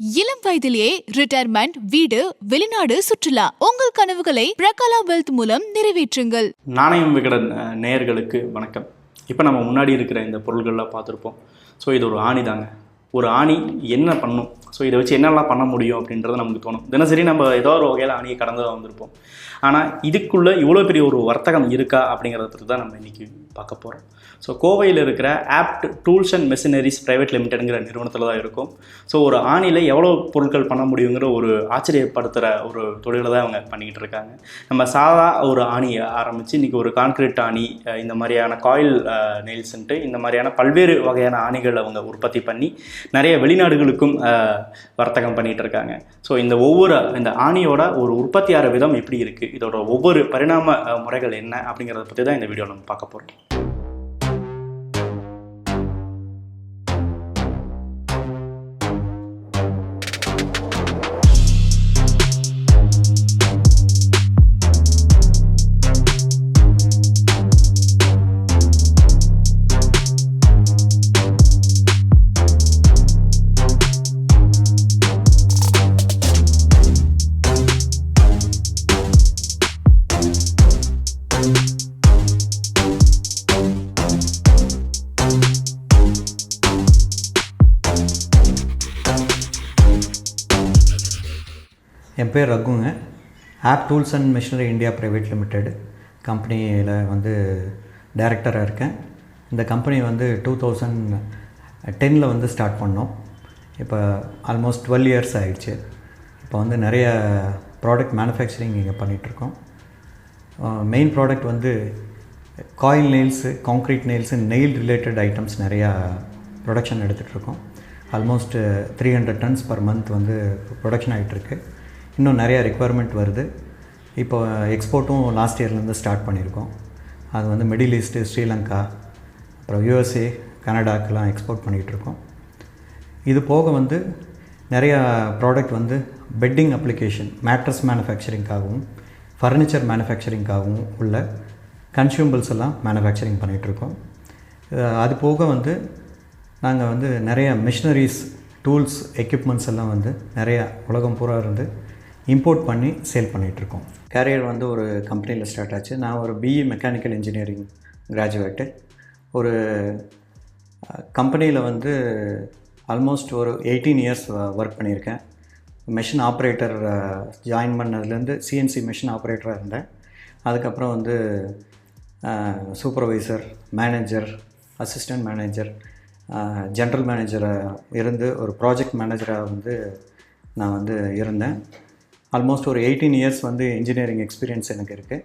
இளம் வயதிலேயே ரிட்டையர்மெண்ட் வீடு வெளிநாடு சுற்றுலா. உங்கள் கனவுகளை பிரகலா வெல்த் மூலம் நிறைவேற்றுங்கள். நாணயம் விகடன் நேயர்களுக்கு வணக்கம். இப்போ நம்ம முன்னாடி இருக்கிற இந்த பொருள்கள்லாம் பார்த்துருப்போம். ஸோ இது ஒரு ஆணி தாங்க. ஒரு ஆணி என்ன பண்ணும்? ஸோ இதை வச்சு என்னெல்லாம் பண்ண முடியும் அப்படின்றத நமக்கு தோணும். தினசரி நம்ம ஏதோ ஒரு வகையில் ஆணியை கடந்து தான் வந்திருப்போம். ஆனால் இதுக்குள்ளே இவ்வளோ பெரிய ஒரு வர்த்தகம் இருக்கா அப்படிங்கிறத பற்றி தான் நம்ம இன்றைக்கி பார்க்க போகிறோம் ஸோ கோவையில் இருக்கிற Apt tools and machineries private லிமிடெடுங்கிற நிறுவனத்தில் தான் இருக்கும். ஸோ ஒரு ஆணியில் எவ்வளோ பொருட்கள் பண்ண முடியுங்கிற ஒரு ஆச்சரியப்படுத்துகிற ஒரு தொழிலை தான் அவங்க பண்ணிக்கிட்டு இருக்காங்க. நம்ம சாதா ஒரு ஆணியை ஆரம்பித்து இன்றைக்கி ஒரு கான்கிரீட் ஆணி இந்த மாதிரியான காயில் நெயில்ஸ்ன்ட்டு இந்த மாதிரியான பல்வேறு வகையான ஆணிகள் அவங்க உற்பத்தி பண்ணி நிறைய வெளிநாடுகளுக்கும் வர்த்தகம் பண்ணிகிட்டு இருக்காங்க. ஸோ இந்த ஒவ்வொரு இந்த ஆணியோட ஒரு உற்பத்தியார விதம் எப்படி இருக்குது இதோட ஒவ்வொரு பரிணாம முறைகள் என்ன அப்படிங்கிறத பற்றி தான் இந்த வீடியோ நம்ம பார்க்க போகிறோம் பேர் ரகுங்க. Apt tools and machinery India private limited கம்பெனியில் வந்து டைரக்டராக இருக்கேன். இந்த கம்பெனி வந்து டூ தௌசண்ட் டெனில் வந்து ஸ்டார்ட் பண்ணோம். இப்போ ஆல்மோஸ்ட் டுவெல் இயர்ஸ் ஆகிடுச்சு இப்போ வந்து நிறைய ப்ராடக்ட் மேனுஃபேக்சரிங் இங்கே பண்ணிகிட்ருக்கோம் மெயின் ப்ராடக்ட் வந்து coil nails concrete nails nail related items நிறையா production எடுத்துகிட்ருக்கோம் almost three hundred tons per month வந்து ப்ரொடக்ஷன் ஆகிட்டுருக்கு இன்னும் நிறையா ரெக்குவயர்மெண்ட் வருது. இப்போ எக்ஸ்போர்ட்டும் லாஸ்ட் இயர்லேருந்து ஸ்டார்ட் பண்ணியிருக்கோம். அது வந்து மிடில் ஈஸ்ட்டு ஸ்ரீலங்கா அப்புறம் யூஎஸ்ஏ கனடாக்கெலாம் எக்ஸ்போர்ட் பண்ணிகிட்ருக்கோம். இது போக வந்து நிறையா ப்ராடக்ட் வந்து பெட்டிங் அப்ளிகேஷன் மேட்ரஸ் மேனுஃபேக்சரிங்காகவும் ஃபர்னிச்சர் மேனுஃபேக்சரிங்காகவும் உள்ள கன்சியூமபிள்ஸ் எல்லாம் மேனுஃபேக்சரிங் பண்ணிகிட்ருக்கோம். அது போக வந்து நாங்கள் வந்து நிறைய மிஷினரிஸ் டூல்ஸ் எக்யூப்மெண்ட்ஸ் எல்லாம் வந்து நிறையா உலகம் பூரா இருந்து இம்போர்ட் பண்ணி சேல் பண்ணிகிட்ருக்கோம் கேரியர் வந்து ஒரு கம்பெனியில் ஸ்டார்ட் ஆச்சு. நான் ஒரு பிஇ மெக்கானிக்கல் இன்ஜினியரிங் கிராஜுவேட்டு ஒரு கம்பெனியில் வந்து ஆல்மோஸ்ட் ஒரு எயிட்டீன் இயர்ஸ் ஒர்க் பண்ணியிருக்கேன். மெஷின் ஆப்ரேட்டர் ஜாயின் பண்ணதுலேருந்து சிஎன்சி மெஷின் ஆப்ரேட்டராக இருந்தேன். அதுக்கப்புறம் வந்து supervisor manager assistant manager general மேனேஜராக இருந்து ஒரு ப்ராஜெக்ட் மேனேஜராக வந்து நான் வந்து இருந்தேன். ஆல்மோஸ்ட் ஒரு எயிட்டீன் இயர்ஸ் வந்து இன்ஜினியரிங் எக்ஸ்பீரியன்ஸ் எனக்கு இருக்குது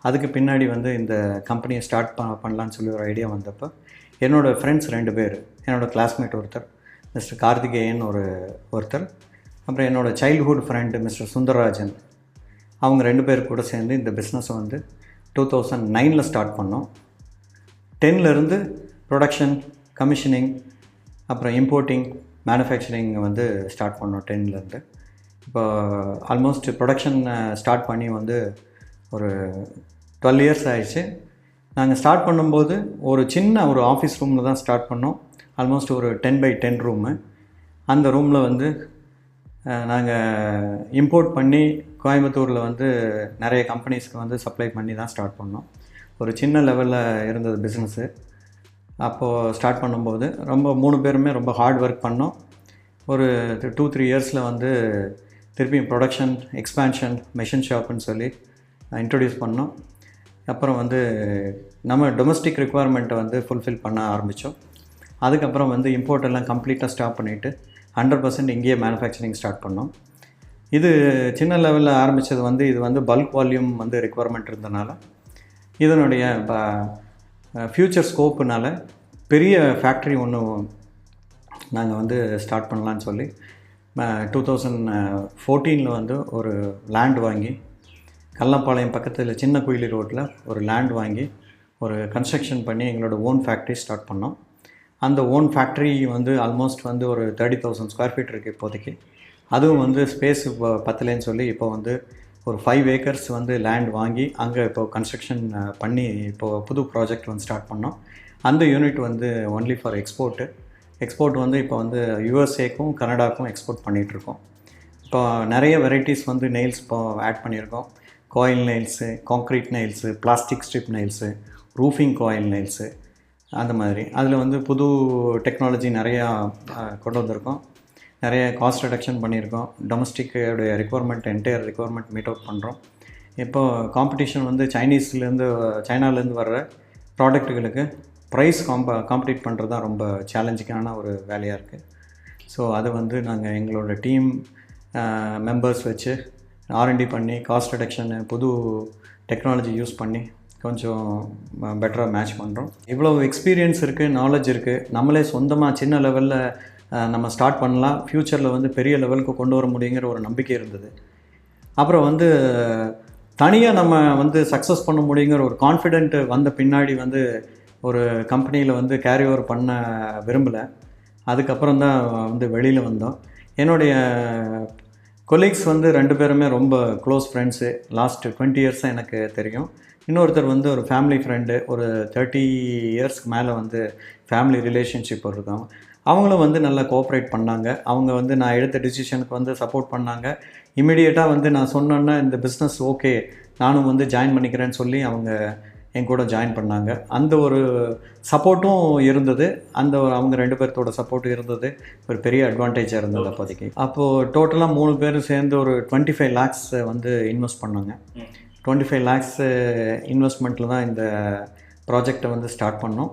அதுக்கு பின்னாடி வந்து இந்த கம்பெனியை ஸ்டார்ட் ப பண்ணலான்னு சொல்லி ஒரு ஐடியா வந்தப்போ என்னோடய ஃப்ரெண்ட்ஸ் ரெண்டு பேர் என்னோடய கிளாஸ்மேட் ஒருத்தர் மிஸ்டர் கார்த்திகேயன் ஒரு ஒருத்தர் அப்புறம் என்னோடய சைல்ட்ஹுட் ஃப்ரெண்டு மிஸ்டர் சுந்தரராஜன் அவங்க ரெண்டு பேர் கூட சேர்ந்து இந்த பிஸ்னஸை வந்து டூ தௌசண்ட் நைனில் ஸ்டார்ட் பண்ணோம். டென்லேருந்து ப்ரொடக்ஷன் கமிஷனிங் அப்புறம் இம்போர்ட்டிங் மேனுஃபேக்சரிங் வந்து ஸ்டார்ட் பண்ணோம் டென்லேருந்து இப்போ ஆல்மோஸ்ட் ப்ரொடக்ஷன் ஸ்டார்ட் பண்ணி வந்து ஒரு டுவெல் இயர்ஸ் ஆயிடுச்சு. நாங்கள் ஸ்டார்ட் பண்ணும்போது ஒரு சின்ன ஒரு ஆஃபீஸ் ரூமில் தான் ஸ்டார்ட் பண்ணோம். ஆல்மோஸ்ட் ஒரு டென் பை டென் ரூமு அந்த ரூமில் வந்து நாங்கள் இம்போர்ட் பண்ணி கோயம்புத்தூரில் வந்து நிறைய கம்பெனிஸ்க்கு வந்து சப்ளை பண்ணி தான் ஸ்டார்ட் பண்ணோம். ஒரு சின்ன லெவலில் இருந்தது பிஸ்னஸ்ஸு அப்போது ஸ்டார்ட் பண்ணும்போது ரொம்ப மூணு பேருமே ரொம்ப ஹார்ட் ஒர்க் பண்ணோம். ஒரு டூ த்ரீ இயர்ஸில் வந்து திருப்பியும் ப்ரொடக்ஷன் எக்ஸ்பேன்ஷன் மெஷின் ஷாப்புன்னு சொல்லி இன்ட்ரடியூஸ் பண்ணோம். அப்புறம் வந்து நம்ம டொமஸ்டிக் ரெக்குவயர்மெண்ட்டை வந்து ஃபுல்ஃபில் பண்ண ஆரம்பித்தோம் அதுக்கப்புறம் வந்து இம்போர்ட் எல்லாம் கம்ப்ளீட்டாக ஸ்டாப் பண்ணிவிட்டு ஹண்ட்ரட் பர்சன்ட் இங்கேயே மேனுஃபேக்சரிங் ஸ்டார்ட் பண்ணோம். இது சின்ன லெவலில் ஆரம்பித்தது வந்து இது வந்து பல்க் வால்யூம் வந்து ரெக்குவயர்மெண்ட் இருந்தனால இதனுடைய ஃப்யூச்சர் ஸ்கோப்புனால பெரிய ஃபேக்ட்ரி ஒன்று நாங்கள் வந்து ஸ்டார்ட் பண்ணலான்னு சொல்லி டூ தௌசண்ட் ஃபோர்டீனில் வந்து ஒரு லேண்ட் வாங்கி கல்லம்பாளையம் பக்கத்தில் சின்ன குயிலி ரோட்டில் ஒரு லேண்ட் வாங்கி ஒரு கன்ஸ்ட்ரக்ஷன் பண்ணி எங்களோட ஓன் ஃபேக்ட்ரி ஸ்டார்ட் பண்ணோம். அந்த ஓன் ஃபேக்ட்ரி வந்து ஆல்மோஸ்ட் வந்து ஒரு தேர்ட்டி தௌசண்ட் ஸ்கொயர் ஃபீட் இருக்குது இப்போதைக்கு. அதுவும் வந்து ஸ்பேஸ் இப்போ பத்தலைன்னு சொல்லி இப்போ வந்து ஒரு ஃபைவ் ஏக்கர்ஸ் வந்து லேண்ட் வாங்கி அங்கே இப்போ கன்ஸ்ட்ரக்ஷன் பண்ணி இப்போது புது ப்ராஜெக்ட் வந்து ஸ்டார்ட் பண்ணோம். அந்த யூனிட் வந்து ஒன்லி ஃபார் எக்ஸ்போர்ட்டு எக்ஸ்போர்ட் வந்து இப்போ வந்து யூஎஸ்ஏக்கும் கனடாக்கும் எக்ஸ்போர்ட் பண்ணிகிட்ருக்கோம் இப்போ நிறைய வெரைட்டிஸ் வந்து நெயில்ஸ் இப்போ ஆட் பண்ணியிருக்கோம். Coil nails concrete nails plastic strip nails roofing coil nails அந்த மாதிரி. அதில் வந்து புது டெக்னாலஜி நிறையா கொண்டு வந்திருக்கோம். நிறைய காஸ்ட் ரிடக்ஷன் பண்ணியிருக்கோம். டொமஸ்டிக்கோடைய requirement entire requirement meet out பண்ணுறோம் இப்போது காம்படிஷன் வந்து சைனீஸ்லேருந்து சைனாலேருந்து வர்ற ப்ராடக்ட்டுகளுக்கு ப்ரைஸ் காம்ப காம்படிட் பண்ணுறது தான் ரொம்ப சேலஞ்சிங்கான ஒரு வேலையாக இருக்குது ஸோ அதை வந்து நாங்கள் எங்களோட டீம் மெம்பர்ஸ் வச்சு ஆர்என்டி பண்ணி காஸ்ட் ரிடக்ஷன் புது டெக்னாலஜி யூஸ் பண்ணி கொஞ்சம் பெட்டராக மேட்ச் பண்ணுறோம் இவ்வளோ எக்ஸ்பீரியன்ஸ் இருக்குது நாலேஜ் இருக்குது நம்மளே சொந்தமாக சின்ன லெவலில் நம்ம ஸ்டார்ட் பண்ணலாம். ஃப்யூச்சரில் வந்து பெரிய லெவலுக்கு கொண்டு வர முடியுங்கிற ஒரு நம்பிக்கை இருந்தது. அப்புறம் வந்து தனியாக நம்ம வந்து சக்ஸஸ் பண்ண முடியுங்கிற ஒரு கான்ஃபிடென்ட் வந்த பின்னாடி வந்து ஒரு கம்பெனியில் வந்து கேரி ஓவர் பண்ண விரும்பலை. அதுக்கப்புறம் தான் வந்து வெளியில் வந்தோம். என்னுடைய கொலீக்ஸ் வந்து ரெண்டு பேருமே ரொம்ப க்ளோஸ் ஃப்ரெண்ட்ஸு லாஸ்ட் டுவெண்ட்டி இயர்ஸாக எனக்கு தெரியும். இன்னொருத்தர் வந்து ஒரு ஃபேமிலி ஃப்ரெண்டு ஒரு தேர்ட்டி இயர்ஸ்க்கு மேலே வந்து ஃபேமிலி ரிலேஷன்ஷிப் இருக்காங்க அவங்களும் வந்து நல்லா கோஆப்ரேட் பண்ணாங்க. அவங்க வந்து நான் எடுத்த டிசிஷனுக்கு வந்து சப்போர்ட் பண்ணாங்க. இமிடியேட்டாக வந்து நான் சொன்னேன்னா இந்த பிஸ்னஸ் ஓகே நானும் வந்து ஜாயின் பண்ணிக்கிறேன்னு சொல்லி அவங்க என் கூட ஜாயின் பண்ணாங்க. அந்த ஒரு சப்போர்ட்டும் இருந்தது. அந்த ஒரு- அவங்க ரெண்டு பேர்த்தோட சப்போர்ட்டும் இருந்தது. ஒரு பெரிய அட்வான்டேஜாக இருந்தது அப்போதைக்கு. அப்போது டோட்டலாக மூணு பேரும் சேர்ந்து ஒரு டுவெண்ட்டி ஃபைவ் லேக்ஸ் வந்து இன்வெஸ்ட் பண்ணாங்க. டுவெண்ட்டி ஃபைவ் லேக்ஸ் இன்வெஸ்ட்மெண்ட்டில் தான் இந்த ப்ராஜெக்டை வந்து ஸ்டார்ட் பண்ணோம்.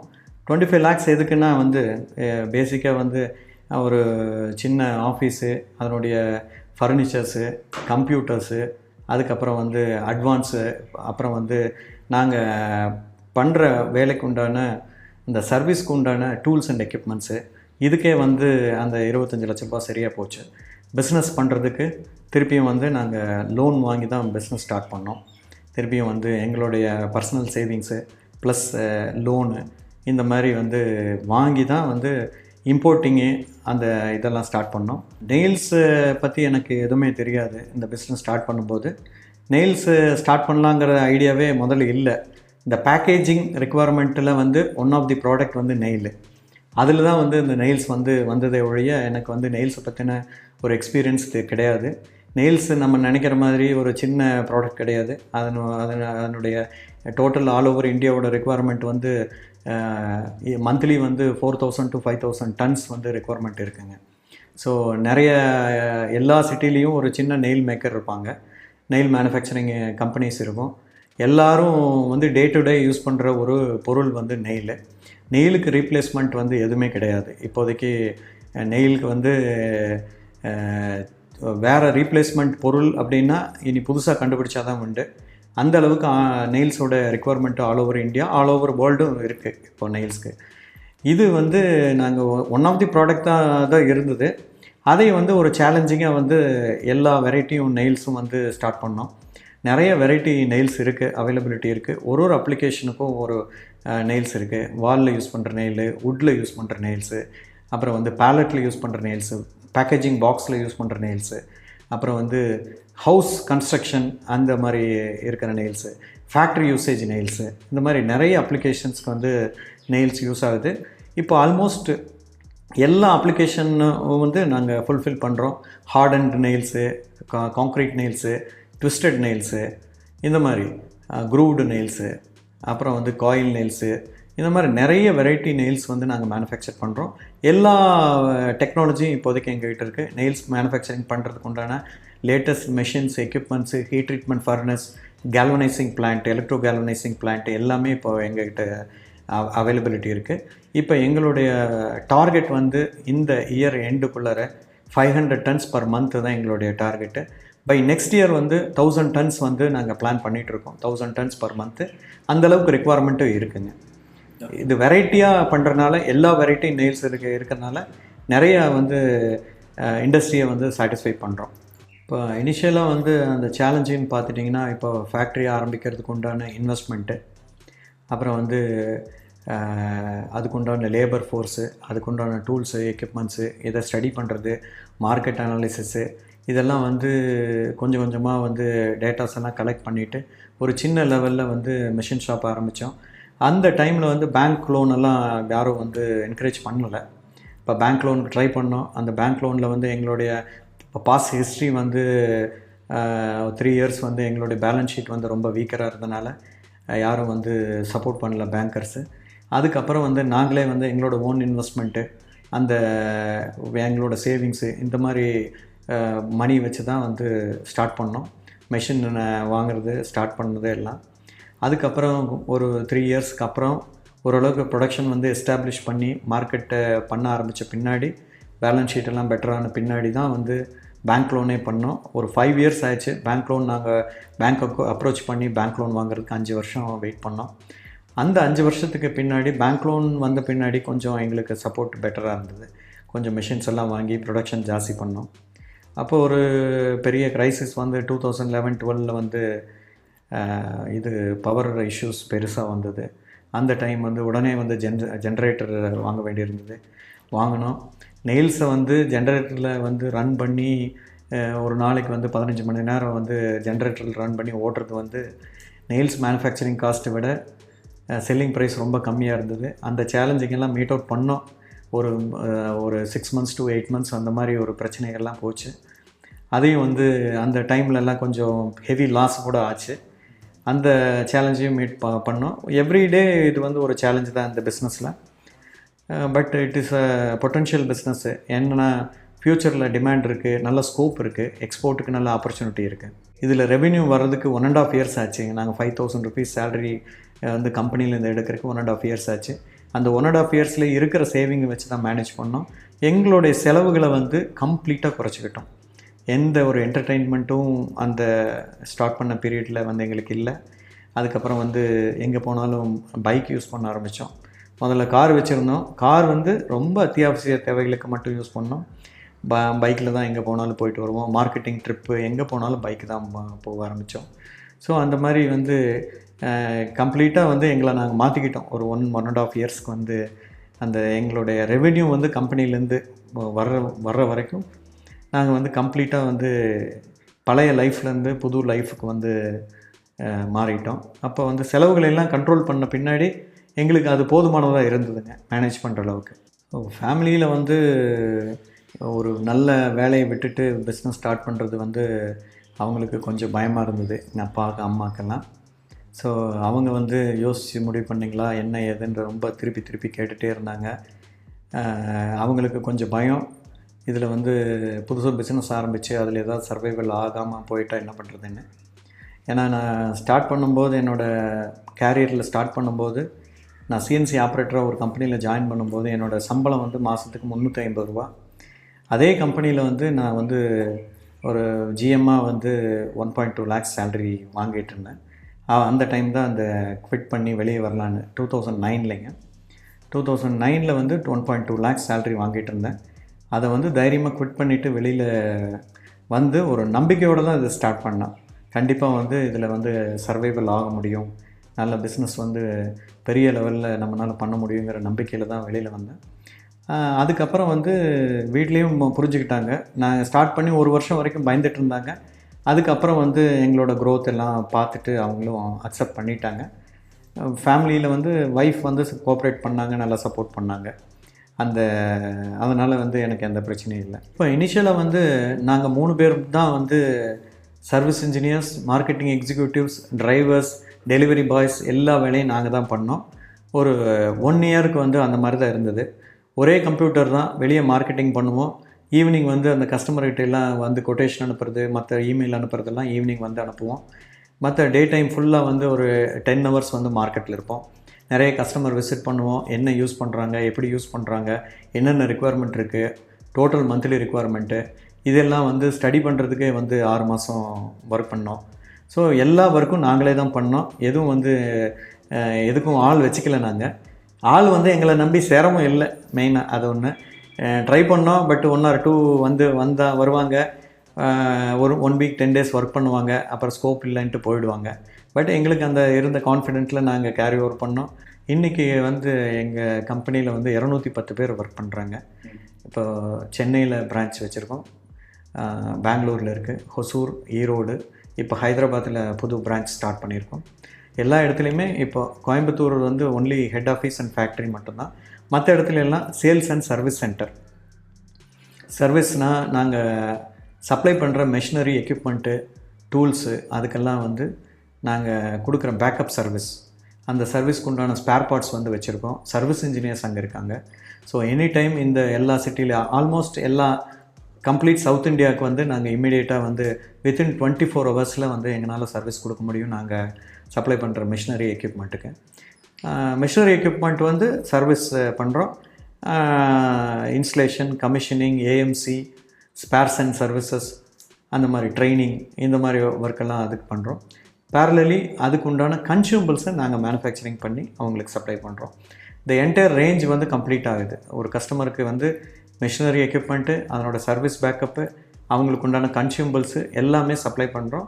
டுவெண்ட்டி ஃபைவ் லேக்ஸ் எதுக்குன்னா வந்து பேசிக்காக வந்து ஒரு சின்ன ஆஃபீஸு அதனுடைய ஃபர்னிச்சர்ஸு கம்ப்யூட்டர்ஸு அதுக்கப்புறம் வந்து அட்வான்ஸு அப்புறம் வந்து நாங்கள் பண்ணுற வேலைக்கு உண்டான இந்த சர்வீஸ்க்கு உண்டான டூல்ஸ் அண்ட் எக்யூப்மெண்ட்ஸு இதுக்கே வந்து அந்த இருபத்தஞ்சி லட்ச ரூபா சரியாக போச்சு. பிஸ்னஸ் பண்ணுறதுக்கு திருப்பியும் வந்து நாங்கள் லோன் வாங்கி தான் பிஸ்னஸ் ஸ்டார்ட் பண்ணோம். திருப்பியும் வந்து எங்களுடைய பர்சனல் சேவிங்ஸு ப்ளஸ் லோனு இந்த மாதிரி வந்து வாங்கி தான் வந்து இம்போர்ட்டிங்கு அந்த இதெல்லாம் ஸ்டார்ட் பண்ணோம். நெயில்ஸு பற்றி எனக்கு எதுவுமே தெரியாது. இந்த பிஸ்னஸ் ஸ்டார்ட் பண்ணும்போது நெயில்ஸு ஸ்டார்ட் பண்ணலாங்கிற ஐடியாவே முதல்ல இல்லை. இந்த பேக்கேஜிங் ரெக்குவயர்மெண்ட்டில் வந்து ஒன் ஆஃப் தி ப்ராடக்ட் வந்து நெயில் அதில் தான் வந்து இந்த நெயில்ஸ் வந்து வந்ததே ஒழிய எனக்கு வந்து நெயில்ஸை பற்றின ஒரு எக்ஸ்பீரியன்ஸ் கிடையாது. நெயில்ஸ் நம்ம நினைக்கிற மாதிரி ஒரு சின்ன ப்ராடக்ட் கிடையாது. அதனு அதன அதனுடைய டோட்டல் ஆல் ஓவர் இந்தியாவோட ரெக்குவயர்மெண்ட் வந்து மந்த்லி வந்து four thousand to five thousand tons வந்து ரெக்குவயர்மெண்ட் இருக்குங்க. ஸோ நிறைய எல்லா சிட்டிலையும் ஒரு சின்ன நெயில் மேக்கர் இருப்பாங்க. நெயில் மேனுஃபேக்சரிங் கம்பெனிஸ் இருக்கும். எல்லாரும் வந்து டே டு டே யூஸ் பண்ணுற ஒரு பொருள் வந்து நெயில் நெயிலுக்கு ரீப்ளேஸ்மெண்ட் வந்து எதுவுமே கிடையாது. இப்போதைக்கு நெயிலுக்கு வந்து வேறு ரீப்ளேஸ்மெண்ட் பொருள் அப்படின்னா இனி புதுசாக கண்டுபிடிச்சா தான் உண்டு. அந்த அளவுக்கு நெயில்ஸோட requirement all over India all over வேர்ல்டும் இருக்குது இப்போ நெயில்ஸ்க்கு இது வந்து நாங்கள் ஒன் ஆஃப் தி ப்ராடக்ட் தான் தான் இருந்தது. அதை வந்து ஒரு சேலஞ்சிங்காக வந்து எல்லா வெரைட்டியும் நெயில்ஸும் வந்து ஸ்டார்ட் பண்ணோம். நிறைய வெரைட்டி நெயில்ஸ் இருக்குது அவைலபிலிட்டி இருக்குது ஒரு ஒரு அப்ளிகேஷனுக்கும் ஒரு நெயில்ஸ் இருக்குது வாலில் யூஸ் பண்ணுற நெயிலு வுட்டில் யூஸ் பண்ணுற நெயில்ஸு அப்புறம் வந்து பேலட்டில் யூஸ் பண்ணுற நெயில்ஸு பேக்கேஜிங் பாக்ஸில் யூஸ் பண்ணுற நெயில்ஸு அப்புறம் வந்து ஹவுஸ் கன்ஸ்ட்ரக்ஷன் அந்த மாதிரி இருக்கிற நெயில்ஸு ஃபேக்ட்ரி யூசேஜ் நெயில்ஸு இந்த மாதிரி நிறைய அப்ளிகேஷன்ஸ்க்கு வந்து நெயில்ஸ் யூஸ் ஆகுது. இப்போ ஆல்மோஸ்ட் எல்லா அப்ளிகேஷனும் வந்து நாங்கள் ஃபுல்ஃபில் பண்ணுறோம் hardened nails concrete nails twisted nails இந்த மாதிரி க்ரூவ்டு நெயில்ஸு அப்புறம் வந்து காயில் நெயில்ஸு இந்த மாதிரி நிறைய வெரைட்டி நெயில்ஸ் வந்து நாங்கள் மேனுஃபேக்சர் பண்ணுறோம் எல்லா டெக்னாலஜியும் இப்போதைக்கு எங்ககிட்ட இருக்குது நெயில்ஸ் மேனுஃபேக்சரிங் பண்ணுறதுக்கு உண்டான latest machines equipments heat treatment furnace galvanising plant electro galvanising plant எல்லாமே இப்போ எங்ககிட்ட அவைலபிலிட்டி இருக்குது இப்போ எங்களுடைய டார்கெட் வந்து இந்த year எண்டுக்குள்ளார five hundred tons per month தான் எங்களுடைய டார்கெட்டு பை நெக்ஸ்ட் இயர் வந்து தௌசண்ட் டன்ஸ் வந்து நாங்கள் பிளான் பண்ணிகிட்ருக்கோம் தௌசண்ட் டன்ஸ் பர் மந்த்து அந்தளவுக்கு ரெக்குவயர்மெண்ட்டும் இருக்குங்க. இது வெரைட்டியாக பண்ணுறனால எல்லா வெரைட்டி நெயில்ஸ் இருக்க இருக்கிறனால நிறைய வந்து இண்டஸ்ட்ரியை வந்து சாட்டிஸ்ஃபை பண்ணுறோம் இப்போ இனிஷியலாக வந்து அந்த சேலஞ்சின்னு பார்த்துட்டிங்கன்னா இப்போ ஃபேக்ட்ரி ஆரம்பிக்கிறதுக்கு உண்டான இன்வெஸ்ட்மெண்ட்டு அப்புறம் வந்து அதுக்குண்டான லேபர் ஃபோர்ஸு அதுக்குண்டான டூல்ஸு எக்யூப்மெண்ட்ஸு இதை ஸ்டடி பண்ணுறது மார்க்கெட் அனாலிசிஸு இதெல்லாம் வந்து கொஞ்சம் கொஞ்சமாக வந்து டேட்டாஸ் எல்லாம் கலெக்ட் பண்ணிவிட்டு ஒரு சின்ன லெவலில் வந்து மிஷின் ஷாப் ஆரம்பித்தோம் அந்த டைமில் வந்து பேங்க் லோன் எல்லாம் யாரும் வந்து என்கரேஜ் பண்ணலை. இப்போ பேங்க் லோனுக்கு ட்ரை பண்ணோம். அந்த பேங்க் லோனில் வந்து எங்களுடைய பாஸ் ஹிஸ்ட்ரி வந்து த்ரீ இயர்ஸ் வந்து எங்களுடைய பேலன்ஸ் ஷீட் வந்து ரொம்ப வீக்கராக இருந்தனால யாரும் வந்து சப்போர்ட் பண்ணல பேங்கர்ஸு அதுக்கப்புறம் வந்து நாங்களே வந்து எங்களோட ஓன் இன்வெஸ்ட்மெண்ட்டு அந்த எங்களோட சேவிங்ஸு இந்த மாதிரி மணி வச்சு தான் வந்து ஸ்டார்ட் பண்ணோம். மெஷின் வாங்குறது ஸ்டார்ட் பண்ணது எல்லாம் அதுக்கப்புறம் ஒரு த்ரீ இயர்ஸ்க்கு அப்புறம் ஓரளவுக்கு ப்ரொடக்ஷன் வந்து எஸ்டாப்ளிஷ் பண்ணி மார்க்கெட்டை பண்ண ஆரம்பித்த பின்னாடி பேலன்ஸ் ஷீட் எல்லாம் பெட்டரான பின்னாடி தான் வந்து பேங்க் லோனே பண்ணோம். ஒரு ஃபைவ் இயர்ஸ் ஆயிடுச்சு. பேங்க் லோன் நாங்கள் பேங்க்கு அப்ரோச் பண்ணி பேங்க் லோன் வாங்குறதுக்கு அஞ்சு வருஷம் வெயிட் பண்ணோம். அந்த அஞ்சு வருஷத்துக்கு பின்னாடி பேங்க் லோன் வந்த பின்னாடி கொஞ்சம் எங்களுக்கு சப்போர்ட் பெட்டராக இருந்தது. கொஞ்சம் மிஷின்ஸ் எல்லாம் வாங்கி ப்ரொடக்ஷன் ஜாஸ்தி பண்ணோம். அப்போ ஒரு பெரிய க்ரைசிஸ் வந்து டூ தௌசண்ட் லெவன் டுவெலில் வந்து இது பவர் இஷ்யூஸ் பெருசாக வந்தது. அந்த டைம் வந்து உடனே வந்து ஜென் ஜென்ரேட்டர் வாங்க வேண்டியிருந்தது. வாங்கினோம். நெயில்ஸை வந்து ஜென்ரேட்டரில் வந்து ரன் பண்ணி ஒரு நாளைக்கு வந்து பதினஞ்சு மணி நேரம் வந்து ஜென்ரேட்டரில் ரன் பண்ணி ஓட்டுறது வந்து நெயில்ஸ் மேனுஃபேக்சரிங் காஸ்ட்டை விட செல்லிங் ப்ரைஸ் ரொம்ப கம்மியாக இருந்தது. அந்த சேலஞ்சிங்கெல்லாம் மீட் அவுட் பண்ணோம். ஒரு ஒரு six months to eight months அந்த மாதிரி ஒரு பிரச்சனைகள்லாம் போச்சு. அதையும் வந்து அந்த டைம்லலாம் கொஞ்சம் ஹெவி லாஸ் கூட ஆச்சு. அந்த சேலஞ்சையும் மீட் ப பண்ணோம். எவ்ரிடே இது வந்து ஒரு சேலஞ்சு தான் இந்த பிஸ்னஸில் but it is a potential business என்னென்னா ஃப்யூச்சரில் டிமாண்ட் இருக்குது நல்ல ஸ்கோப் இருக்குது எக்ஸ்போர்ட்டுக்கு நல்ல ஆப்பர்ச்சுனிட்டி இருக்குது இதில் ரெவென்யூ வர்றதுக்கு ஒன் அண்ட் ஆஃப் இயர்ஸ் ஆச்சு. நாங்கள் ஃபைவ் தௌசண்ட் ருபீஸ் சேலரி வந்து கம்பெனிலேருந்து எடுக்கிறதுக்கு ஒன் அண்ட் ஆஃப் இயர்ஸ் ஆச்சு. அந்த ஒன் அண்ட் ஆஃப் இயர்ஸில் இருக்கிற சேவிங்கை வச்சு தான் மேனேஜ் பண்ணோம். எங்களுடைய செலவுகளை வந்து கம்ப்ளீட்டாக குறைச்சிக்கிட்டோம். எந்த ஒரு என்டர்டெயின்மெண்ட்டும் அந்த ஸ்டார்ட் பண்ண பீரியடில் வந்து எங்களுக்கு இல்லை. அதுக்கப்புறம் வந்து எங்கே போனாலும் பைக் யூஸ் பண்ண ஆரம்பித்தோம் முதல்ல கார் வச்சுருந்தோம். கார் வந்து ரொம்ப அத்தியாவசிய தேவைகளுக்கு மட்டும் யூஸ் பண்ணோம். ப பைக்கில் தான் எங்கே போனாலும் போயிட்டு வருவோம். மார்க்கெட்டிங் ட்ரிப்பு எங்கே போனாலும் பைக் தான் போக ஆரம்பித்தோம் ஸோ அந்த மாதிரி வந்து கம்ப்ளீட்டாக வந்து எங்களை நாங்கள் மாற்றிக்கிட்டோம் ஒரு ஒன் ஒன் அண்ட் ஆஃப் இயர்ஸ்க்கு வந்து அந்த எங்களுடைய ரெவென்யூ வந்து கம்பெனிலேருந்து வர்ற வர்ற வரைக்கும் நாங்கள் வந்து கம்ப்ளீட்டாக வந்து பழைய லைஃப்லேருந்து புது லைஃபுக்கு வந்து மாறிட்டோம். அப்போ வந்து செலவுகளை எல்லாம் கண்ட்ரோல் பண்ண பின்னாடி எங்களுக்கு அது போதுமானதாக இருந்ததுங்க மேனேஜ் பண்ணுற அளவுக்கு. ஃபேமிலியில் வந்து ஒரு நல்ல வேலையை விட்டுட்டு பிஸ்னஸ் ஸ்டார்ட் பண்ணுறது வந்து அவங்களுக்கு கொஞ்சம் பயமாக இருந்தது எங்கள் அப்பாவுக்கு அம்மாக்கெல்லாம். ஸோ அவங்க வந்து யோசித்து முடிவு பண்ணிங்களா என்ன ஏதுன்ற ரொம்ப திருப்பி திருப்பி கேட்டுகிட்டே இருந்தாங்க. அவங்களுக்கு கொஞ்சம் பயம். இதில் வந்து புதுசாக பிஸ்னஸ் ஆரம்பித்து அதில் ஏதாவது சர்வைவல் ஆகாமல் போயிட்டால் என்ன பண்ணுறதுன்னு ஏன்னா நான் ஸ்டார்ட் பண்ணும்போது என்னோடய கேரியரில் ஸ்டார்ட் பண்ணும்போது நான் சிஎன்சி ஆப்ரேட்டராக ஒரு கம்பெனியில் ஜாயின் பண்ணும்போது என்னோடய சம்பளம் வந்து மாதத்துக்கு முந்நூற்றி ஐம்பது ரூபா. அதே கம்பெனியில் வந்து நான் வந்து ஒரு ஜிஎம்மாக வந்து one point two lakhs salary வாங்கிட்டு இருந்தேன். அந்த டைம் தான் அந்த குவிட் பண்ணி வெளியே வரலான்னு டூ தௌசண்ட் நைன்லைங்க டூ தௌசண்ட் நைனில் வந்து one point two lakhs salary வாங்கிட்டு இருந்தேன். அதை வந்து தைரியமாக குவிட் பண்ணிவிட்டு வெளியில் வந்து ஒரு நம்பிக்கையோடு தான் இதை ஸ்டார்ட் பண்ணேன். கண்டிப்பாக வந்து இதில் வந்து சர்வைவல் ஆக முடியும். நல்ல பிஸ்னஸ் வந்து பெரிய லெவலில் நம்மளால் பண்ண முடியுங்கிற நம்பிக்கையில் தான் வெளியில் வந்தேன். அதுக்கப்புறம் வந்து வீட்லேயும் புரிஞ்சுக்கிட்டாங்க. நான் ஸ்டார்ட் பண்ணி ஒரு வருஷம் வரைக்கும் பயந்துட்டு இருந்தாங்க. அதுக்கப்புறம் வந்து எங்களோட க்ரோத் எல்லாம் பார்த்துட்டு அவங்களும் அக்செப்ட் பண்ணிட்டாங்க. ஃபேமிலியில் வந்து ஒய்ஃப் வந்து கோஆப்ரேட் பண்ணாங்க நல்லா சப்போர்ட் பண்ணாங்க. அந்த அதனால் வந்து எனக்கு எந்த பிரச்சனையும் இல்லை. இப்போ இனிஷியலாக வந்து நாங்கள் மூணு பேர் தான் வந்து service engineers marketing executives drivers delivery boys எல்லா வேலையும் நாங்கள் தான் பண்ணோம். ஒரு ஒன் இயருக்கு வந்து அந்த மாதிரி தான் இருந்தது. ஒரே கம்ப்யூட்டர் தான் வெளியே மார்க்கெட்டிங் பண்ணுவோம். ஈவினிங் வந்து அந்த கஸ்டமர்கிட்ட எல்லாம் வந்து கொட்டேஷன் அனுப்புறது மற்ற இமெயில் அனுப்புறதெல்லாம் ஈவினிங் வந்து அனுப்புவோம். மற்ற டே டைம் ஃபுல்லாக வந்து ஒரு டென் ஹவர்ஸ் வந்து மார்க்கெட்டில் இருப்போம். நிறைய கஸ்டமர் விசிட் பண்ணுவோம். என்ன யூஸ் பண்ணுறாங்க எப்படி யூஸ் பண்ணுறாங்க என்னென்ன ரெக்குவயர்மெண்ட் இருக்குது டோட்டல் மந்த்லி ரெக்குவயர்மெண்ட்டு இதெல்லாம் வந்து ஸ்டடி பண்ணுறதுக்கே வந்து ஆறு மாதம் ஒர்க் பண்ணோம். ஸோ எல்லா ஒர்க்கும் நாங்களே தான் பண்ணோம். எதுவும் வந்து எதுக்கும் ஆள் வச்சுக்கல நாங்கள் ஆள் வந்து எங்களை நம்பி சேரவும் இல்லை மெயினாக அது ஒன்று ட்ரை பண்ணோம் பட் ஒன் ஆர் டூ வந்து வந்தால் வருவாங்க. ஒரு one week ten days work பண்ணுவாங்க. அப்புறம் ஸ்கோப் இல்லைன்ட்டு போயிடுவாங்க. பட் எங்களுக்கு அந்த இருந்த கான்ஃபிடென்ட்டில் நாங்கள் கேரி ஓவர் பண்ணோம். இன்றைக்கி வந்து எங்கள் கம்பெனியில் வந்து இரநூத்தி பத்து பேர் ஒர்க் பண்ணுறாங்க இப்போ சென்னையில் பிரான்ச் வச்சுருக்கோம். பெங்களூரில் இருக்குது ஹொசூர் ஈரோடு. இப்போ ஹைதராபாத்தில் புது பிரான்ச் ஸ்டார்ட் பண்ணியிருக்கோம். எல்லா இடத்துலையுமே இப்போ கோயம்புத்தூர் வந்து only head office and factory மட்டும்தான். மற்ற இடத்துல எல்லாம் சேல்ஸ் அண்ட் சர்வீஸ் சென்டர் சர்வீஸ்னால் நாங்கள் சப்ளை பண்ணுற மெஷினரி எக்யூப்மெண்ட்டு டூல்ஸு அதுக்கெல்லாம் வந்து நாங்கள் கொடுக்குற பேக்கப் சர்வீஸ் அந்த சர்வீஸ்க்கு உண்டான ஸ்பேர் பார்ட்ஸ் வந்து வச்சுருக்கோம். சர்வீஸ் இன்ஜினியர்ஸ் அங்கே இருக்காங்க. ஸோ எனி டைம் இந்த எல்லா சிட்டியில் ஆல்மோஸ்ட் எல்லா கம்ப்ளீட் சவுத் இந்தியாவுக்கு வந்து நாங்கள் இம்மிடியேட்டாக வந்து வித்தின் டுவெண்ட்டி ஃபோர் ஹவர்ஸில் வந்து எங்களால் சர்வீஸ் கொடுக்க முடியும். நாங்கள் சப்ளை பண்ணுற மிஷினரி எக்யூப்மெண்ட்டுக்கு மிஷினரி எக்யூப்மெண்ட் வந்து சர்வீஸ் பண்ணுறோம் installation commissioning AMC spares and services அந்த மாதிரி ட்ரைனிங் இந்த மாதிரி ஒர்க்கெல்லாம் அதுக்கு பண்ணுறோம் பேரலி அதுக்கு உண்டான கன்சியூமபிள்ஸை நாங்கள் மேனுஃபேக்சரிங் பண்ணி அவங்களுக்கு சப்ளை பண்ணுறோம் இந்த என்டையர் ரேஞ்ச் வந்து கம்ப்ளீட் ஆகுது. ஒரு கஸ்டமருக்கு வந்து மிஷினரி எக்யூப்மெண்ட்டு அதனோட சர்வீஸ் பேக்கப்பு அவங்களுக்கு உண்டான கன்சியூமபிள்ஸு எல்லாமே சப்ளை பண்ணுறோம்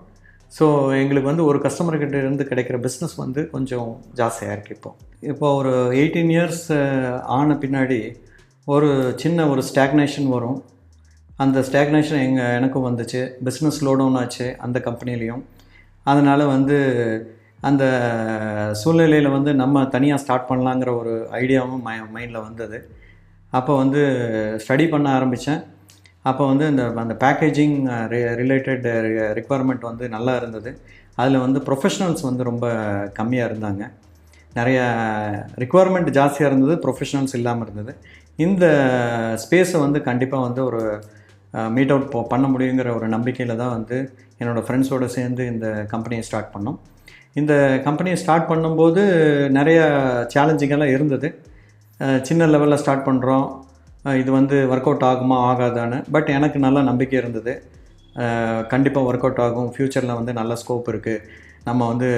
ஸோ எங்களுக்கு வந்து ஒரு கஸ்டமர்கிட்ட இருந்து கிடைக்கிற பிஸ்னஸ் வந்து கொஞ்சம் ஜாஸ்தியாக இருக்குது இப்போ. இப்போ ஒரு எயிட்டீன் இயர்ஸ் ஆன பின்னாடி ஒரு சின்ன ஒரு ஸ்டாக்னேஷன் வரும். அந்த ஸ்டாக்னேஷன் எங்கள் எனக்கும் வந்துச்சு. பிஸ்னஸ் லோடவுன் ஆச்சு அந்த கம்பெனிலையும் அதனால் வந்து அந்த சூழ்நிலையில் வந்து நம்ம தனியாக ஸ்டார்ட் பண்ணலாங்கிற ஒரு ஐடியாவும் மை மைண்டில் வந்தது. அப்போ வந்து ஸ்டடி பண்ண ஆரம்பித்தேன் அப்போ வந்து இந்த அந்த பேக்கேஜிங் ரிலேட்டட் ரிக்குவயர்மெண்ட் வந்து நல்லா இருந்தது. அதில் வந்து ப்ரொஃபஷனல்ஸ் வந்து ரொம்ப கம்மியாக இருந்தாங்க. நிறைய ரிக்குவயர்மெண்ட் ஜாஸ்தியாக இருந்தது ப்ரொஃபஷனல்ஸ் இல்லாமல் இருந்தது. இந்த ஸ்பேஸை வந்து கண்டிப்பாக வந்து ஒரு மீட் அவுட் போ பண்ண முடியுங்கிற ஒரு நம்பிக்கையில் தான் வந்து என்னோடய ஃப்ரெண்ட்ஸோடு சேர்ந்து இந்த கம்பெனியை ஸ்டார்ட் பண்ணோம். இந்த கம்பெனியை ஸ்டார்ட் பண்ணும்போது நிறைய சேலஞ்சிங்கெல்லாம் இருந்தது. சின்ன லெவலில் ஸ்டார்ட் பண்ணுறோம் இது வந்து ஒர்க் அவுட் ஆகுமா ஆகாதான்னு. பட் எனக்கு நல்ல நம்பிக்கை இருந்தது. கண்டிப்பாக ஒர்க் அவுட் ஆகும். ஃப்யூச்சரில் வந்து நல்ல ஸ்கோப் இருக்குது நம்ம வந்து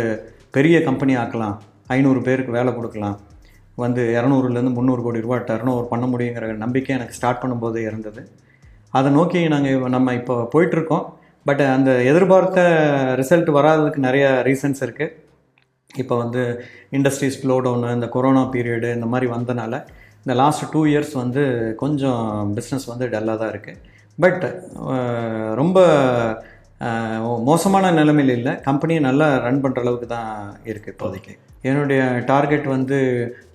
பெரிய கம்பெனி ஆக்கலாம். ஐநூறு பேருக்கு வேலை கொடுக்கலாம். வந்து இரநூறுலேருந்து முந்நூறு கோடி ரூபா டர்னோவர் பண்ண முடியுங்கிற நம்பிக்கை எனக்கு ஸ்டார்ட் பண்ணும்போது இருந்தது. அதை நோக்கி நாங்கள் நம்ம இப்போ போயிட்டுருக்கோம் பட் அந்த எதிர்பார்த்த ரிசல்ட் வராததுக்கு நிறைய ரீசன்ஸ் இருக்குது இப்போ வந்து இண்டஸ்ட்ரீஸ் ஸ்லோ டவுனு இந்த கொரோனா பீரியடு இந்த மாதிரி வந்தனால இந்த லாஸ்ட் டூ இயர்ஸ் வந்து கொஞ்சம் பிஸ்னஸ் வந்து டல்லாக தான் இருக்குது பட் ரொம்ப மோசமான நிலைமையில் இல்லை. கம்பெனியை நல்லா ரன் பண்ணுற அளவுக்கு தான் இருக்குது இப்போதைக்கு. என்னுடைய டார்கெட் வந்து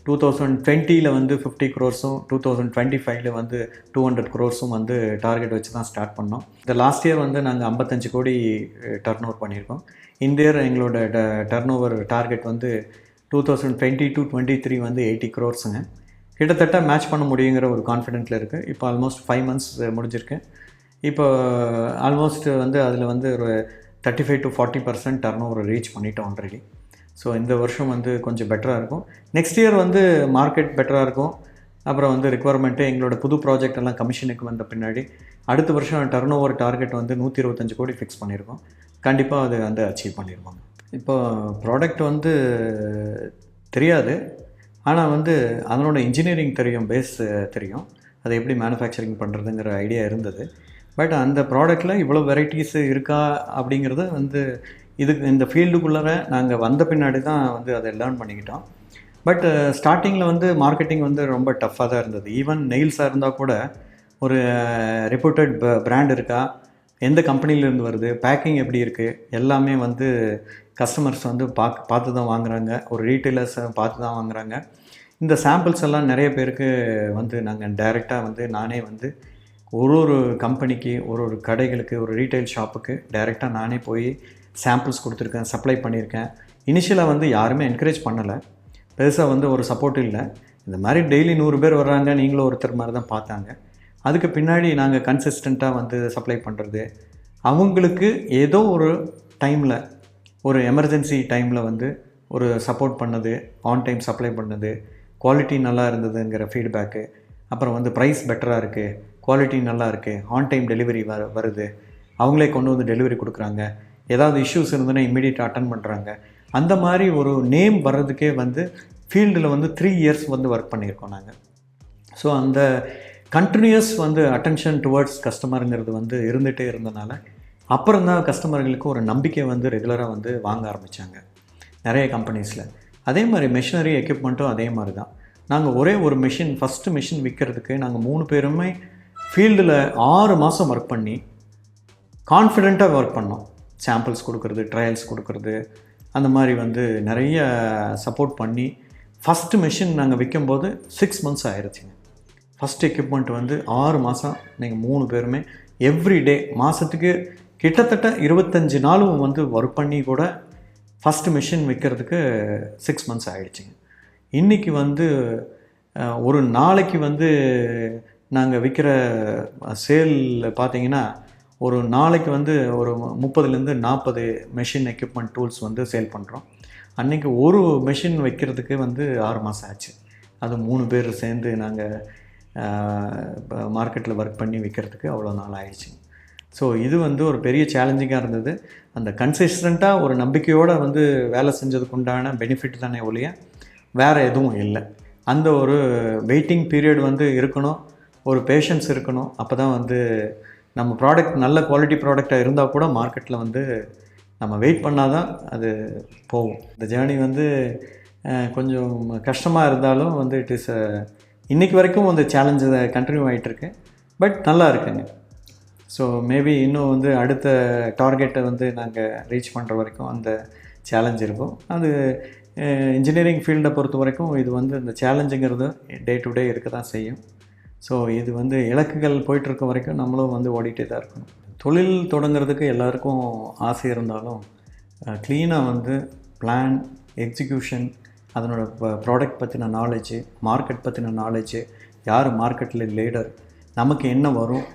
டூ தௌசண்ட் டுவெண்ட்டியில் வந்து ஃபிஃப்டி க்ரோர்ஸும் டூ தௌசண்ட் டுவெண்ட்டி ஃபைவ்ல வந்து டூ ஹண்ட்ரட் க்ரோர்ஸும் வந்து டார்கெட் வச்சு தான் ஸ்டார்ட் பண்ணோம். இந்த லாஸ்ட் இயர் வந்து நாங்கள் ஐம்பத்தஞ்சு கோடி டர்ன் ஓவர் பண்ணியிருக்கோம். இந்த இயர் எங்களோட டர்ன் ஓவர் டார்கெட் வந்து two thousand twenty two twenty three வந்து எயிட்டி க்ரோர்ஸுங்க கிட்டத்தட்ட மேட்ச் பண்ண முடியுங்கிற ஒரு கான்ஃபிடென்ட்டில் இருக்குது இப்போ ஆல்மோஸ்ட் ஃபைவ் மந்த்ஸ் முடிஞ்சிருக்கு. இப்போ ஆல்மோஸ்ட் வந்து அதில் வந்து ஒரு thirty five to forty percent turn over reach பண்ணிட்டோம் ஆல்ரெடி ஸோ இந்த வருஷம் வந்து கொஞ்சம் பெட்டராக இருக்கும். நெக்ஸ்ட் இயர் வந்து மார்க்கெட் பெட்டராக இருக்கும். அப்புறம் வந்து ரெக்குவயர்மெண்ட்டு எங்களோட புது ப்ராஜெக்ட் எல்லாம் கமிஷனுக்கு வந்த பின்னாடி அடுத்த வருஷம் டர்ன் ஓவர் டார்கெட் வந்து நூற்றி இருபத்தஞ்சு கோடி ஃபிக்ஸ் பண்ணியிருக்கோம் கண்டிப்பாக அது வந்து அச்சீவ் பண்ணியிருக்கோம் இப்போ ப்ராடக்ட் வந்து தெரியாது. ஆனால் வந்து அதனோட இன்ஜினியரிங் தெரியும் பேஸ் தெரியும். அதை எப்படி மேனுஃபேக்சரிங் பண்ணுறதுங்கிற ஐடியா இருந்தது. பட் அந்த ப்ராடக்ட்டில் இவ்வளோ வெரைட்டிஸ் இருக்கா அப்படிங்கிறத வந்து இதுக்கு இந்த ஃபீல்டுக்குள்ளார நாங்கள் வந்த பின்னாடி தான் வந்து அதை லேர்ன் பண்ணிக்கிட்டோம். பட் ஸ்டார்டிங்கில் வந்து மார்க்கெட்டிங் வந்து ரொம்ப டஃப்பாக தான் இருந்தது. ஈவன் நெயில்ஸாக இருந்தால் கூட ஒரு ரெப்யூட்டட் பிராண்ட் இருக்கா? எந்த கம்பெனிலேருந்து வருது? பேக்கிங் எப்படி இருக்குது எல்லாமே வந்து கஸ்டமர்ஸ் வந்து பாக் பார்த்து தான் வாங்குறாங்க. ஒரு ரீட்டைலர்ஸை பார்த்து தான் வாங்குறாங்க. இந்த சாம்பிள்ஸ் எல்லாம் நிறைய பேருக்கு வந்து நாங்கள் டைரெக்டாக வந்து நானே வந்து ஒரு ஒரு கம்பெனிக்கு ஒரு ஒரு கடைகளுக்கு ஒரு ரீட்டைல் ஷாப்புக்கு டைரெக்டாக நானே போய் சாம்பிள்ஸ் கொடுத்துருக்கேன் சப்ளை பண்ணியிருக்கேன். இனிஷியலாக வந்து யாருமே என்கரேஜ் பண்ணலை. பெருசாக வந்து ஒரு சப்போர்ட் இல்லை. இந்த மாதிரி டெய்லி நூறு பேர் வர்றாங்க நீங்களும் ஒருத்தர் மாதிரி தான் பார்த்தாங்க. அதுக்கு பின்னாடி நாங்கள் கன்சிஸ்டண்ட்டாக வந்து சப்ளை பண்ணுறது அவங்களுக்கு ஏதோ ஒரு டைமில் ஒரு எமர்ஜென்சி டைமில் வந்து ஒரு சப்போர்ட் பண்ணது ஆன் டைம் சப்ளை பண்ணது. குவாலிட்டி நல்லா இருந்ததுங்கிற ஃபீட்பேக்கு அப்புறம் வந்து ப்ரைஸ் பெட்டராக இருக்குது குவாலிட்டி நல்லா இருக்குது ஆன் டைம் டெலிவரி வ வருது. அவங்களே கொண்டு வந்து டெலிவரி கொடுக்குறாங்க. ஏதாவது இஷ்யூஸ் இருந்ததுன்னா இம்மிடியட்டாக அட்டன் பண்ணுறாங்க அந்த மாதிரி ஒரு நேம் வர்றதுக்கே வந்து ஃபீல்டில் வந்து த்ரீ இயர்ஸ் வந்து ஒர்க் பண்ணியிருக்கோம் நாங்கள் ஸோ அந்த கண்டினியூஸ் வந்து அட்டென்ஷன் டுவர்ட்ஸ் கஸ்டமருங்கிறது வந்து இருந்துகிட்டே இருந்தனால அப்புறம் தான் கஸ்டமர்களுக்கு ஒரு நம்பிக்கை வந்து ரெகுலராக வந்து வாங்க ஆரம்பித்தாங்க நிறைய கம்பெனிஸில் அதே மாதிரி மெஷினரி எக்யூப்மெண்ட்டும் அதே மாதிரி தான். நாங்கள் ஒரே ஒரு மிஷின் ஃபஸ்ட்டு மிஷின் விற்கிறதுக்கு நாங்கள் மூணு பேருமே ஃபீல்டில் ஆறு மாதம் ஒர்க் பண்ணி கான்ஃபிடெண்ட்டாக ஒர்க் பண்ணோம். சாம்பிள்ஸ் கொடுக்குறது ட்ரையல்ஸ் கொடுக்குறது அந்த மாதிரி வந்து நிறைய சப்போர்ட் பண்ணி ஃபஸ்ட்டு மிஷின் நாங்கள் விற்கும்போது சிக்ஸ் மந்த்ஸ் ஆயிடுச்சுங்க ஃபஸ்ட் எக்யூப்மெண்ட் வந்து ஆறு மாதம் நீங்கள் மூணு பேருமே எவ்ரி டே மாதத்துக்கு கிட்டத்தட்ட இருபத்தஞ்சி நாளும் வந்து ஒர்க் பண்ணி கூட ஃபஸ்ட்டு மிஷின் விற்கிறதுக்கு சிக்ஸ் மந்த்ஸ் ஆகிடுச்சிங்க இன்றைக்கி வந்து ஒரு நாளைக்கு வந்து நாங்கள் விற்கிற சேல் பார்த்தீங்கன்னா ஒரு நாளைக்கு வந்து ஒரு முப்பதுலேருந்து நாற்பது மெஷின் எக்யூப்மெண்ட் டூல்ஸ் வந்து சேல் பண்ணுறோம் அன்றைக்கி ஒரு மெஷின் வைக்கிறதுக்கு வந்து ஆறு மாதம் ஆச்சு. அது மூணு பேர் சேர்ந்து நாங்கள் மார்க்கெட்டில் ஒர்க் பண்ணி விற்கிறதுக்கு அவ்வளோ நாள் ஆயிடுச்சு. ஸோ இது வந்து ஒரு பெரிய சேலஞ்சிங்காக இருந்தது. அந்த கன்சிஸ்டண்ட்டாக ஒரு நம்பிக்கையோடு வந்து வேலை செஞ்சதுக்கு உண்டான பெனிஃபிட் தானே ஒழிய வேறு எதுவும் இல்லை. அந்த ஒரு வெயிட்டிங் பீரியட் வந்து இருக்கணும். ஒரு பேஷன்ஸ் இருக்கணும். அப்போ தான் வந்து நம்ம ப்ராடக்ட் நல்ல குவாலிட்டி ப்ராடக்டாக இருந்தால் கூட மார்க்கெட்டில் வந்து நம்ம வெயிட் பண்ணால் தான் அது போகும். இந்த ஜேர்னி வந்து கொஞ்சம் கஷ்டமாக இருந்தாலும் வந்து இட் இஸ் இன்றைக்கி வரைக்கும் அந்த சேலஞ்சு கண்டினியூ ஆகிட்டுருக்கு பட் நல்லா இருக்குங்க. ஸோ மேபி இன்னும் வந்து அடுத்த டார்கெட்டை வந்து நாங்கள் ரீச் பண்ணுற வரைக்கும் அந்த சேலஞ்ச் இருக்கும். அது இன்ஜினியரிங் ஃபீல்டை பொறுத்த வரைக்கும் இது வந்து இந்த சேலஞ்சுங்கிறது டே டு டே இருக்க தான் செய்யும். ஸோ இது வந்து இலக்குகள் போயிட்டுருக்க வரைக்கும் நம்மளும் வந்து ஓடிட்டே தான் இருக்கணும். தொழில் தொடங்குறதுக்கு எல்லாருக்கும் ஆசை இருந்தாலும் க்ளீனாக வந்து பிளான் எக்ஸிக்யூஷன் அதனோட ப்ராடக்ட் பற்றின நாலேஜு மார்க்கெட் பற்றின நாலேஜு யார் மார்க்கெட்டில் லீடர் நமக்கு என்ன வரும்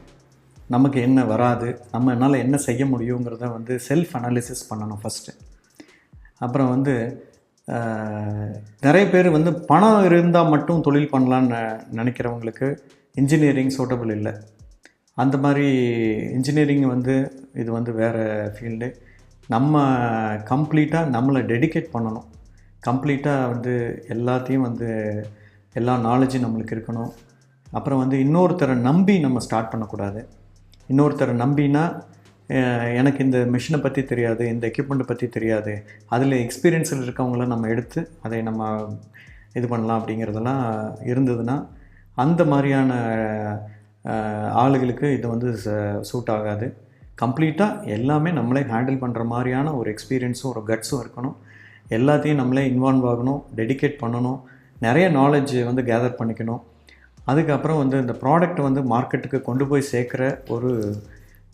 நமக்கு என்ன வராது நம்ம என்னால் என்ன செய்ய முடியுங்கிறத வந்து செல்ஃப் அனாலிசிஸ் பண்ணணும் ஃபஸ்ட்டு அப்புறம் வந்து நிறைய பேர் வந்து பணம் இருந்தால் மட்டும் தொழில் பண்ணலான்னு நினைக்கிறவங்களுக்கு இன்ஜினியரிங் சூட்டபிள் இல்லை. அந்த மாதிரி இன்ஜினியரிங் வந்து இது வந்து வேறு ஃபீல்டு நம்ம கம்ப்ளீட்டாக நம்மளை டெடிகேட் பண்ணணும். கம்ப்ளீட்டாக வந்து எல்லாத்தையும் வந்து எல்லா நாலேஜும் நம்மளுக்கு இருக்கணும். அப்புறம் வந்து இன்னொருத்தரை நம்பி நம்ம ஸ்டார்ட் பண்ணக்கூடாது. இன்னொருத்தரை நம்பினா எனக்கு இந்த மிஷினை பற்றி தெரியாது இந்த எக்யூப்மெண்ட்டை பற்றி தெரியாது. அதில் எக்ஸ்பீரியன்ஸில் இருக்கவங்கள நம்ம எடுத்து அதை நம்ம இது பண்ணலாம் அப்படிங்கிறதெல்லாம் இருந்ததுன்னா அந்த மாதிரியான ஆளுகளுக்கு இது வந்து சூட் ஆகாது. கம்ப்ளீட்டாக எல்லாமே நம்மளே ஹேண்டில் பண்ணுற மாதிரியான ஒரு எக்ஸ்பீரியன்ஸும் ஒரு கட்ஸும் இருக்கணும். எல்லாத்தையும் நம்மளே இன்வால்வ் ஆகணும் டெடிகேட் பண்ணணும் நிறைய நாலேஜ் வந்து கேதர் பண்ணிக்கணும். அதுக்கப்புறம் வந்து இந்த ப்ராடக்ட் வந்து மார்க்கெட்டுக்கு கொண்டு போய் சேர்க்குற ஒரு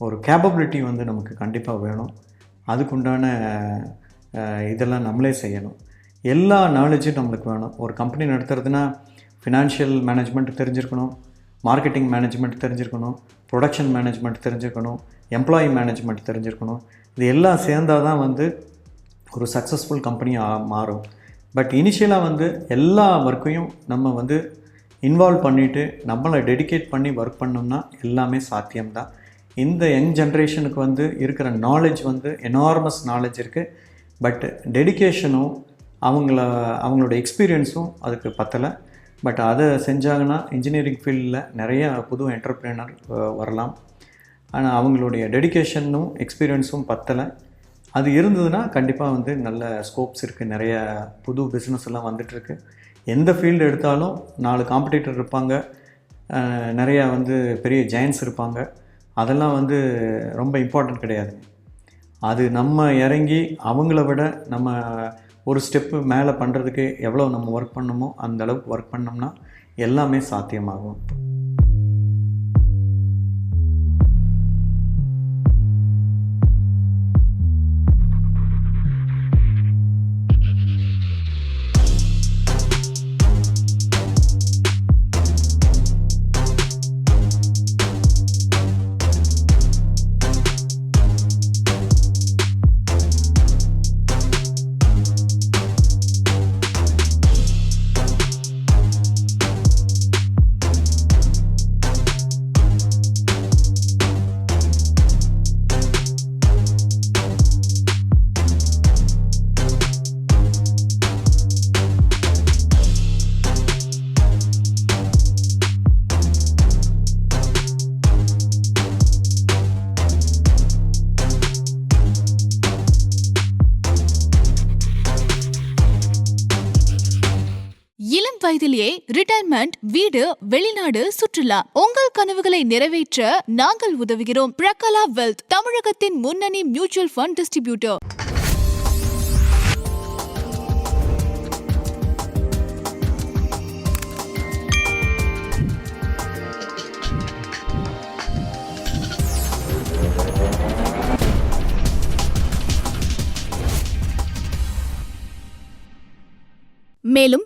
ஒரு கேப்பபிலிட்டி வந்து நமக்கு கண்டிப்பாக வேணும். அதுக்குண்டான இதெல்லாம் நம்மளே செய்யணும். எல்லா நாலேஜும் நம்மளுக்கு வேணும். ஒரு கம்பெனி நடத்துறதுன்னா ஃபினான்ஷியல் மேனேஜ்மெண்ட் தெரிஞ்சிருக்கணும். மார்க்கெட்டிங் மேனேஜ்மெண்ட் தெரிஞ்சிருக்கணும். ப்ரொடக்ஷன் மேனேஜ்மெண்ட் தெரிஞ்சிருக்கணும். எம்ப்ளாயி மேனேஜ்மெண்ட் தெரிஞ்சிருக்கணும். இது எல்லாம் சேர்ந்தால் தான் வந்து ஒரு சக்ஸஸ்ஃபுல் கம்பெனியாக மாறும். பட் இனிஷியலாக வந்து எல்லா ஒர்க்கையும் நம்ம வந்து இன்வால்வ் பண்ணிவிட்டு நம்மளை டெடிகேட் பண்ணி ஒர்க் பண்ணோம்னா எல்லாமே சாத்தியம்தான். இந்த யங் ஜென்ரேஷனுக்கு வந்து இருக்கிற நாலேஜ் வந்து எனார்மஸ் நாலேஜ் இருக்குது பட் டெடிகேஷனும் அவங்கள அவங்களோட எக்ஸ்பீரியன்ஸும் அதுக்கு பத்தலை. பட் அதை செஞ்சாங்கன்னா இன்ஜினியரிங் ஃபீல்டில் நிறைய புது என்டர்பிரினர் வரலாம். ஆனால் அவங்களுடைய டெடிகேஷனும் எக்ஸ்பீரியன்ஸும் பத்தலை. அது இருந்ததுன்னா கண்டிப்பாக வந்து நல்ல ஸ்கோப்ஸ் இருக்குது நிறைய புது பிஸ்னஸ் எல்லாம் வந்துட்டுருக்கு. எந்த ஃபீல்டு எடுத்தாலும் நாலு காம்படிட்டர் இருப்பாங்க. நிறையா வந்து பெரிய ஜெயின்ஸ் இருப்பாங்க. அதெல்லாம் வந்து ரொம்ப இம்பார்ட்டன்ட் கிடையாது. அது நம்ம இறங்கி அவங்கள விட நம்ம ஒரு ஸ்டெப்பு மேலே பண்ணுறதுக்கு எவ்வளோ நம்ம ஒர்க் பண்ணணுமோ அந்த அளவுக்கு ஒர்க் பண்ணோம்னா எல்லாமே சாத்தியமாகும். வீடு வெளிநாடு சுற்றுலா. உங்கள் கனவுகளை நிறைவேற்ற நாங்கள் உதவுகிறோம். பிரகலா வெல்த் தமிழகத்தின் முன்னணி மியூச்சுவல் ஃபண்ட் டிஸ்ட்ரிபியூட்டர். மேலும்